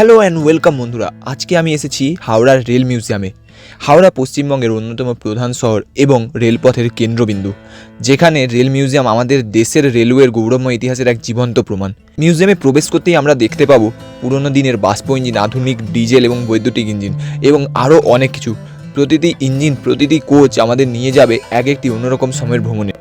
Hello and welcome বন্ধুরা আজকে আমি এসেছি হাওড়ার রেল মিউজিয়ামে হাওড়া পশ্চিমবঙ্গের অন্যতম প্রধান শহর এবং রেলপথের কেন্দ্রবিন্দু যেখানে রেল মিউজিয়াম আমাদের দেশের রেলওয়ের গৌরবময় ইতিহাসের এক জীবন্ত প্রমাণ মিউজিয়ামে প্রবেশ করতেই আমরা দেখতে পাবো পুরনো দিনের বাষ্প ইঞ্জিন আধুনিক ডিজেল এবং বৈদ্যুতিক ইঞ্জিন এবং আরও অনেক কিছু প্রতিটি ইঞ্জিন প্রতিটি কোচ আমাদের নিয়ে যাবে এক একটি অন্যরকম সময়ের ভ্রমণে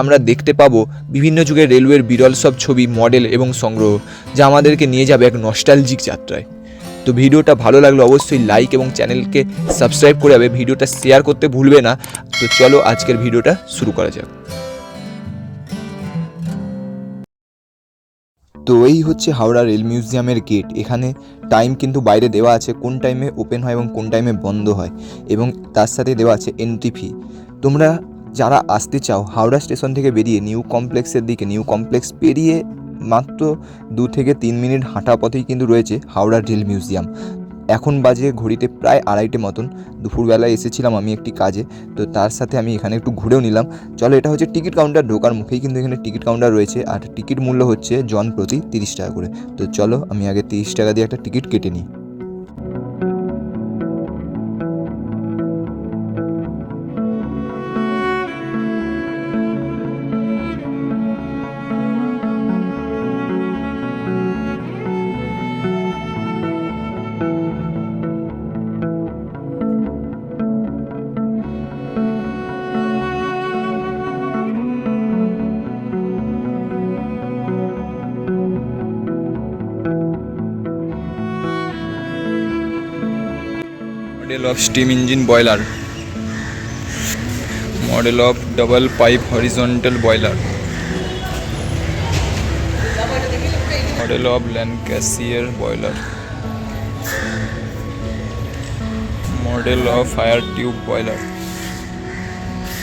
আমরা দেখতে পাবো বিভিন্ন যুগের রেলওয়ের বিরল সব ছবি মডেল এবং সংগ্রহ যা আমাদেরকে নিয়ে যাবে এক নস্টালজিক যাত্রায় তো ভিডিওটা ভালো লাগলে অবশ্যই লাইক এবং চ্যানেলকে সাবস্ক্রাইব করে যাবে ভিডিওটা শেয়ার করতে ভুলবে না তো চলো আজকের ভিডিওটা শুরু করা যাক তো এই হচ্ছে হাওড়া রেল মিউজিয়ামের গেট এখানে টাইম কিন্তু বাইরে দেওয়া আছে কোন টাইমে ওপেন হয় এবং কোন টাইমে বন্ধ হয় এবং তার সাথে দেওয়া আছে এন্ট্রি ফি তোমরা যারা আসতে চাও হাওড়া স্টেশন থেকে বেরিয়ে নিউ কমপ্লেক্সের দিকে নিউ কমপ্লেক্স পেরিয়ে মাত্র দু থেকে তিন মিনিট হাঁটা পথেই কিন্তু রয়েছে হাওড়া রেল মিউজিয়াম এখন বাজে ঘড়িতে প্রায় আড়াইটে মতন দুপুরবেলায় এসেছিলাম আমি একটি কাজে তো তার সাথে আমি এখানে একটু ঘুরেও নিলাম চলো এটা হচ্ছে টিকিট কাউন্টার ঢোকার মুখেই কিন্তু এখানে টিকিট কাউন্টার রয়েছে আর টিকিট মূল্য হচ্ছে জন প্রতি তিরিশ টাকা করে তো চলো আমি আগে তিরিশ টাকা দিয়ে একটা টিকিট কেটে নিই Model of steam engine boiler. Model of double pipe horizontal boiler. Model of Lancashire boiler. Model of fire tube boiler.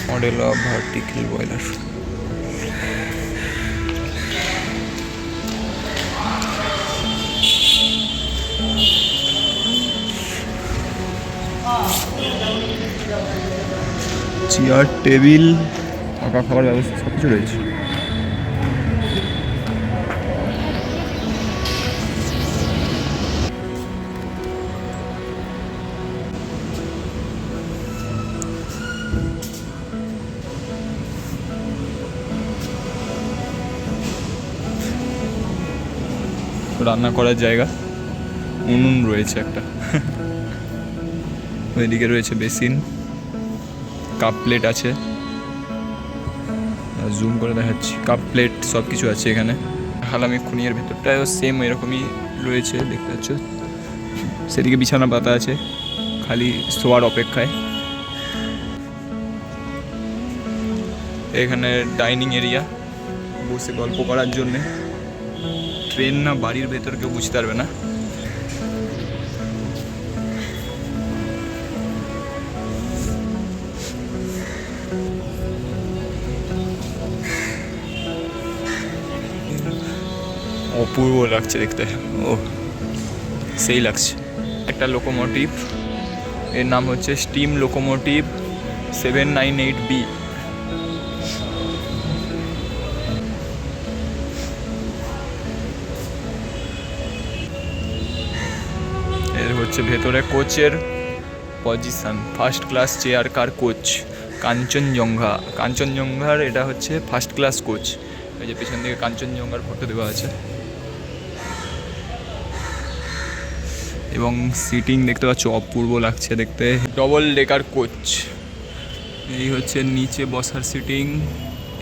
Model of vertical boiler. Chair table থাকা খাওয়ার ব্যবস্থা সব কিছু রয়েছে রান্না করার জায়গা উনুন রয়েছে একটা ওইদিকে রয়েছে বেসিন কাপ প্লেট আছে জুম করে দেখাচ্ছি কাপ প্লেট সব কিছু আছে এখানে হালামি খুনিয়ার ভেতরটাও সেম এরকমই রয়েছে দেখতে পাচ্ছ সেদিকে বিছানা পাতা আছে খালি শোয়ার অপেক্ষায় এখানে ডাইনিং এরিয়া বসে গল্প করার জন্যে ট্রেন না বাড়ির ভেতর কেউ বুঝতে পারবে না অপূর্ব লাগছে দেখতে ও সেই লাগছে একটা লোকোমোটিভ এর নাম হচ্ছে steam locomotive seven nine eight B এর হচ্ছে ভেতরে কোচের position first class chair car coach Kanchenjunga কাঞ্চনজঙ্ঘার এটা হচ্ছে ফার্স্ট ক্লাস কোচ ওই যে পেছন দিকে কাঞ্চনজঙ্ঘার ফটো দেওয়া আছে এবং সিটিং দেখতে পাচ্ছ অপূর্ব লাগছে দেখতে ডবল ডেকার কোচ এই হচ্ছে নিচে বসার সিটিং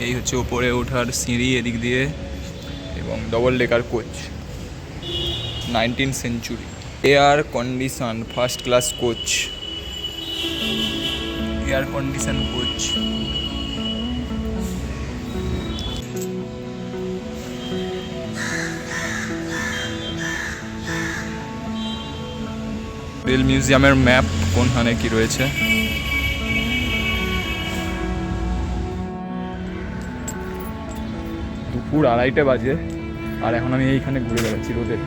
এই হচ্ছে ওপরে ওঠার সিঁড়ি এদিক দিয়ে এবং double decker coach nineteen century air condition first class coach air condition coach rail মিউজিয়ামের ম্যাপ কোনখানে কি রয়েছে দুপুর আড়াইটা বাজে আর এখন আমি এইখানে ঘুরে বেড়াচ্ছি রোদের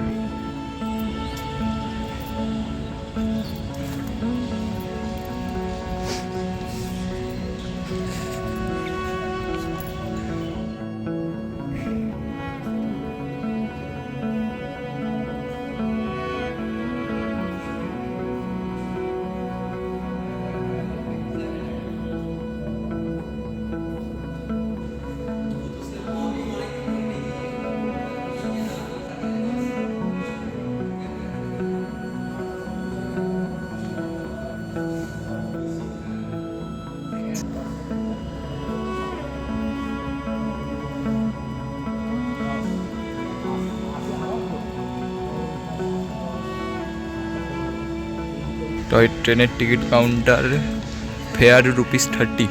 টয় ট্রেনের ticket counter fare rupees thirty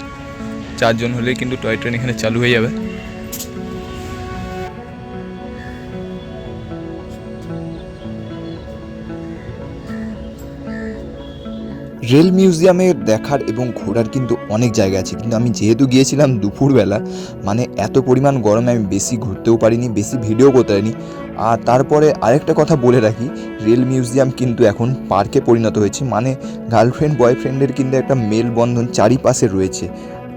চারজন হলে কিন্তু টয় ট্রেন এখানে চালু হয়ে যাবে রেল মিউজিয়ামে দেখার এবং ঘোরার কিন্তু অনেক জায়গা আছে কিন্তু আমি যেহেতু গিয়েছিলাম দুপুরবেলা মানে এত পরিমাণ গরমে আমি বেশি ঘুরতেও পারিনি বেশি ভিডিও করতে পারিনি আর তারপরে আরেকটা কথা বলে রাখি রেল মিউজিয়াম কিন্তু এখন পার্কে পরিণত হয়েছে মানে গার্লফ্রেন্ড বয়ফ্রেন্ডের কিন্তু একটা মেলবন্ধন চারিপাশে রয়েছে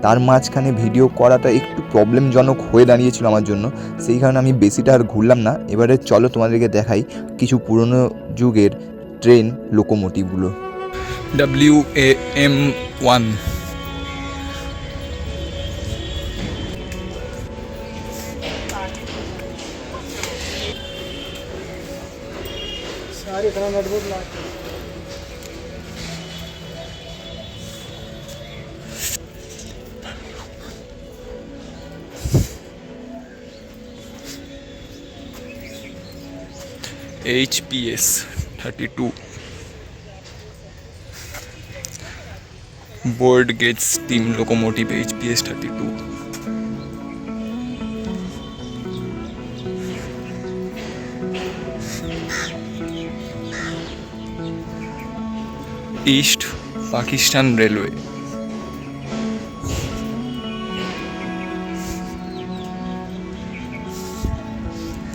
তার মাঝখানে ভিডিও করাটা একটু প্রবলেমজনক হয়ে দাঁড়িয়েছিল আমার জন্য সেই কারণে আমি বেশিটা আর ঘুরলাম না এবারে চলো তোমাদেরকে দেখাই কিছু পুরনো যুগের ট্রেন লোকোমোটিভগুলো ডাব্লিউ এ এম ওয়ান इतना मजबूत ला H P S thirty two board gets team locomotive H P S thirty two east Pakistan railway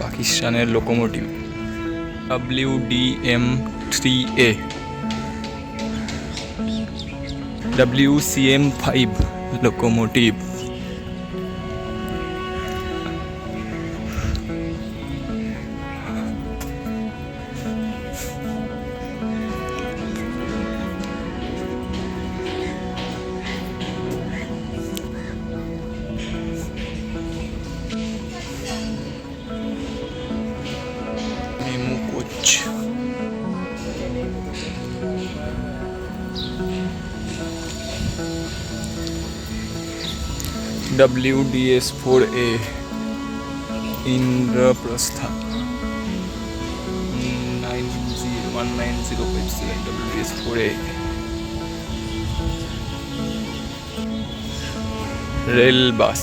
পাকিস্তানের locomotive W D M three A W C M five locomotive memo coach W D S four A Indraprastha nine zero one nine zero five seven W D S four A rail bus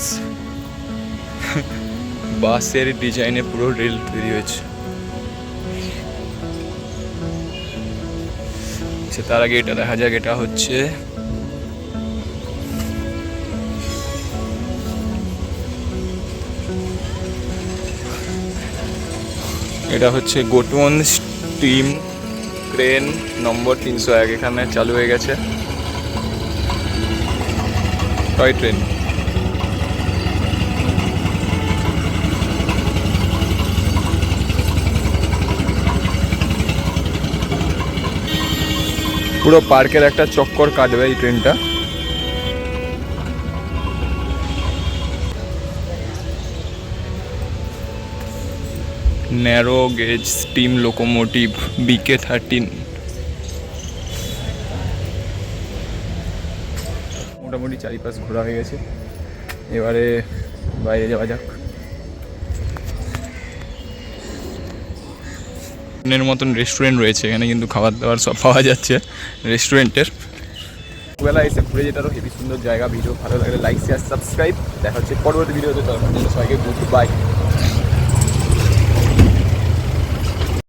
বাসের ডিজাইনে পুরো rail তৈরি হয়েছে লাগছে তার আগে এটা দেখা যাক এটা হচ্ছে এটা হচ্ছে গোটন স্টিম ক্রেন নম্বর তিনশো এক এখানে চালু হয়ে গেছে টয় ট্রেন পুরো পার্কের একটা চক্কর কাটবে এই ট্রেনটা narrow gauge steam locomotive B K thirteen মোটামুটি চারিপাশ ঘোরা হয়ে গেছে এবারে বাইরে যাওয়া যাক এর মতন রেস্টুরেন্ট রয়েছে এখানে কিন্তু খাবার দাবার সব পাওয়া যাচ্ছে রেস্টুরেন্টের বেলা এসে ঘুরে যেটারও হেভি সুন্দর জায়গা ভিডিও ভালো লাগলে লাইক শেয়ার সাবস্ক্রাইব দেখা হচ্ছে পরবর্তী ভিডিওতে সবাইকে গুড বাই